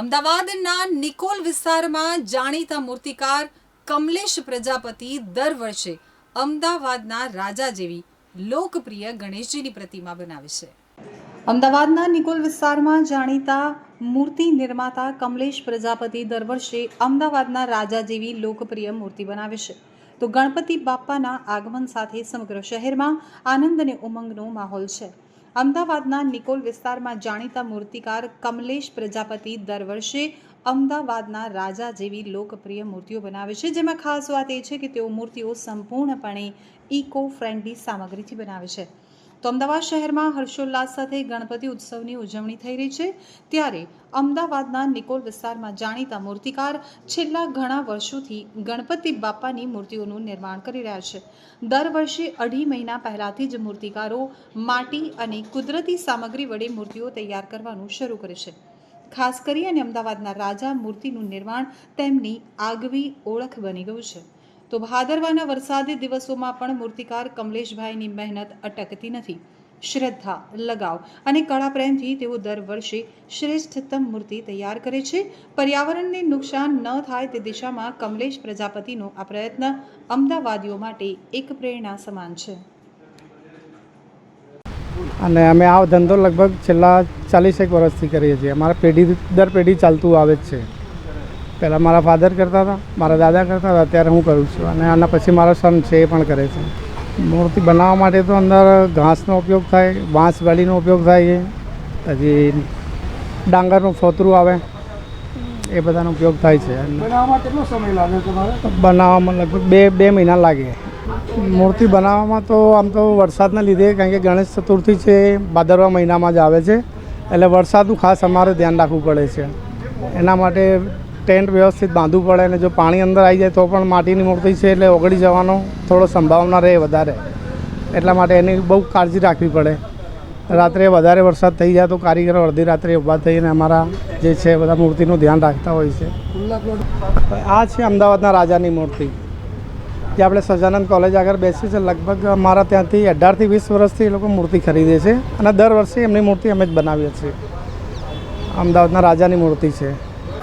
અમદાવાદના નિકોલ વિસ્તારમાં જાણીતા મૂર્તિકાર કમલેશ પ્રજાપતિ દર વર્ષે અમદાવાદના રાજા જેવી લોકપ્રિય ગણેશજીની પ્રતિમા બનાવે છે. અમદાવાદના નિકોલ વિસ્તારમાં જાણીતા મૂર્તિ નિર્માતા કમલેશ પ્રજાપતિ દર વર્ષે અમદાવાદના રાજા જેવી લોકપ્રિય મૂર્તિ બનાવે છે. તો ગણપતિ બાપ્પાના આગમન સાથે સમગ્ર શહેરમાં આનંદ અને ઉમંગનો માહોલ છે. અમદાવાદના નિકોલ વિસ્તારમાં જાણીતા મૂર્તિકાર કમલેશ પ્રજાપતિ દર વર્ષે અમદાવાદના રાજા જેવી લોકપ્રિય મૂર્તિઓ બનાવે છે. જેમાં ખાસ વાત એ છે કે તેઓ મૂર્તિઓ સંપૂર્ણપણે ઇકો ફ્રેન્ડલી સામગ્રીથી બનાવે છે. તો અમદાવાદ શહેરમાં હર્ષોલ્લાસ સાથે ગણપતિ ઉત્સવની ઉજવણી થઈ રહી છે. ત્યારે અમદાવાદના નિકોલ વિસ્તારમાં જાણીતા મૂર્તિકાર છેલ્લા ઘણા વર્ષોથી ગણપતિ બાપાની મૂર્તિઓનું નિર્માણ કરી રહ્યા છે. દર વર્ષે અઢી મહિના પહેલાથી જ મૂર્તિકારો માટી અને કુદરતી સામગ્રી વડે મૂર્તિઓ તૈયાર કરવાનું શરૂ કરે છે. ખાસ કરી અને અમદાવાદના રાજા મૂર્તિનું નિર્માણ તેમની આગવી ઓળખ બની ગયું છે. તો ભાદરવાના વરસાદી દિવસોમાં પણ મૂર્તિકાર કમલેશભાઈની મહેનત અટકતી નથી. શ્રદ્ધા, લગાવ અને કળા પ્રેમથી તેઓ દર વર્ષે શ્રેષ્ઠતમ મૂર્તિ તૈયાર કરે છે. પર્યાવરણને નુકસાન ન થાય તે દિશામાં કમલેશ પ્રજાપતિનો આ પ્રયત્ન અમદાવાદીઓ માટે એક પ્રેરણા સમાન છે. અને અમે આ ધંધો લગભગ છેલ્લા ચાલીસેક વર્ષથી કરીએ છીએ. અમારા પેઢી દર પેઢી ચાલતું આવે જ છે. પહેલાં મારા ફાધર કરતા હતા મારા દાદા કરતા હતા અત્યારે હું કરું છું. અને આના પછી મારો સન છે એ પણ કરે છે. મૂર્તિ બનાવવા માટે તો અંદર ઘાસનો ઉપયોગ થાય વાંસ ગાડીનો ઉપયોગ થાય છે પછી ડાંગરનું ફોતરું આવે એ બધાનો ઉપયોગ થાય છે. બનાવવામાં કેટલો સમય લાગે તમારે? બનાવવામાં લગભગ બે બે મહિના લાગે. મૂર્તિ બનાવવામાં તો આમ તો વરસાદના લીધે કારણ કે ગણેશ ચતુર્થી છે ભાદરવા મહિનામાં જ આવે છે. એટલે વરસાદનું ખાસ અમારે ધ્યાન રાખવું પડે છે. એના માટે ટેન્ટ વ્યવસ્થિત બાંધવું પડે અને જો પાણી અંદર આવી જાય તો પણ માટીની મૂર્તિ છે એટલે ઓગળી જવાનો થોડો સંભાવના રહે વધારે. એટલા માટે એની બહુ કાળજી રાખવી પડે. રાત્રે વધારે વરસાદ થઈ જાય તો કારીગરો અડધી રાત્રે ઊભા થઈને અમારા જે છે બધા મૂર્તિનું ધ્યાન રાખતા હોય છે. આ છે અમદાવાદના રાજાની મૂર્તિ. જે આપણે સજાનંદ કોલેજ આગળ બેસીએ છીએ, લગભગ અમારા ત્યાંથી અઢારથી વીસ વર્ષથી એ લોકો મૂર્તિ ખરીદે છે અને દર વર્ષે એમની મૂર્તિ અમે જ બનાવીએ છીએ. અમદાવાદના રાજાની મૂર્તિ છે.